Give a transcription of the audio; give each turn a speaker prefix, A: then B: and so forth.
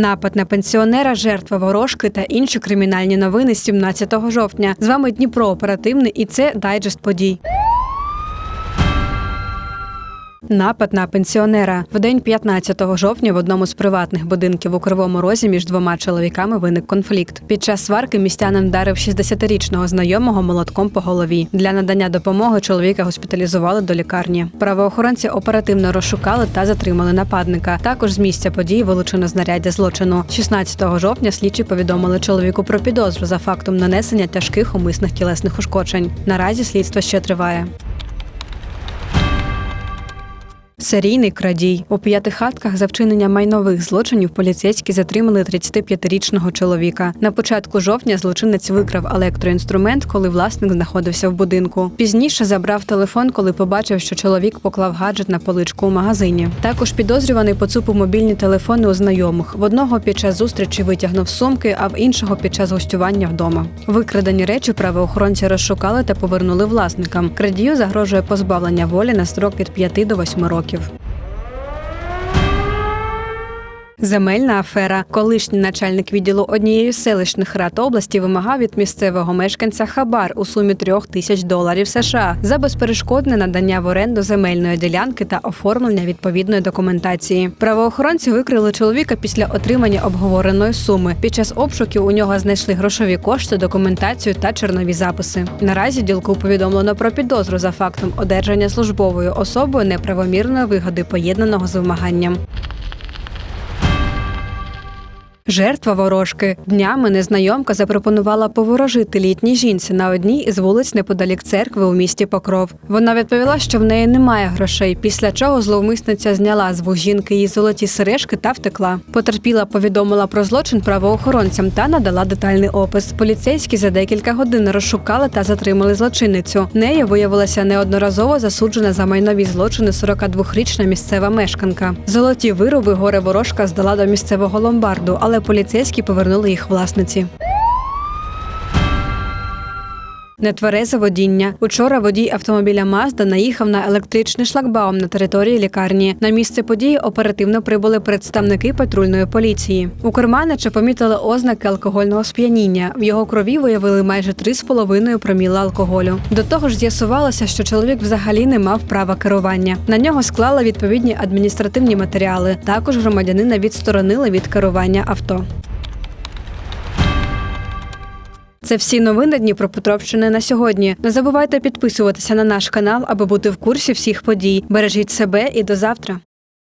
A: Напад на пенсіонера, жертва ворожки та інші кримінальні новини 17 жовтня. З вами Дніпро оперативний і це дайджест подій. Напад на пенсіонера в день 15 жовтня в одному з приватних будинків у Кривому Розі між двома чоловіками виник конфлікт. Під час сварки містянин вдарив 60-річного знайомого молотком по голові. Для надання допомоги чоловіка госпіталізували до лікарні. Правоохоронці оперативно розшукали та затримали нападника. Також з місця події вилучено знаряддя злочину. 16 жовтня слідчі повідомили чоловіку про підозру за фактом нанесення тяжких умисних тілесних ушкоджень. Наразі слідство ще триває. Серійний крадій у п'ятихатках за вчинення майнових злочинів поліцейські затримали 35-річного чоловіка. На початку жовтня злочинець викрав електроінструмент, коли власник знаходився в будинку. Пізніше забрав телефон, коли побачив, що чоловік поклав гаджет на поличку у магазині. Також підозрюваний поцупив мобільні телефони у знайомих. В одного під час зустрічі витягнув сумки, а в іншого під час гостювання вдома. Викрадені речі правоохоронці розшукали та повернули власникам. Крадію загрожує позбавлення волі на строк від 5 до 8 років років. Земельна афера. Колишній начальник відділу однієї з селищних рад області вимагав від місцевого мешканця хабар у сумі трьох тисяч доларів США за безперешкодне надання в оренду земельної ділянки та оформлення відповідної документації. Правоохоронці викрили чоловіка після отримання обговореної суми. Під час обшуків у нього знайшли грошові кошти, документацію та чорнові записи. Наразі ділку повідомлено про підозру за фактом одержання службовою особою неправомірної вигоди, поєднаного з вимаганням. Жертва ворожки днями незнайомка запропонувала поворожити літній жінці на одній із вулиць неподалік церкви у місті Покров. Вона відповіла, що в неї немає грошей. Після чого зловмисниця зняла з вух жінки її золоті сережки та втекла. Потерпіла, повідомила про злочин правоохоронцям та надала детальний опис. Поліцейські за декілька годин розшукали та затримали злочинницю. Нею виявилася неодноразово засуджена за майнові злочини 42-річна місцева мешканка. Золоті вироби горе ворожка здала до місцевого ломбарду, поліцейські повернули їх власниці. Нетверезе водіння. Учора водій автомобіля Мазда наїхав на електричний шлагбаум на території лікарні. На місце події оперативно прибули представники патрульної поліції. У керманича помітили ознаки алкогольного сп'яніння. В його крові виявили майже 3,5 проміла алкоголю. До того ж, з'ясувалося, що чоловік взагалі не мав права керування. На нього склали відповідні адміністративні матеріали. Також громадянина відсторонили від керування авто. Це всі новини Дніпропетровщини на сьогодні. Не забувайте підписуватися на наш канал, аби бути в курсі всіх подій. Бережіть себе і до завтра.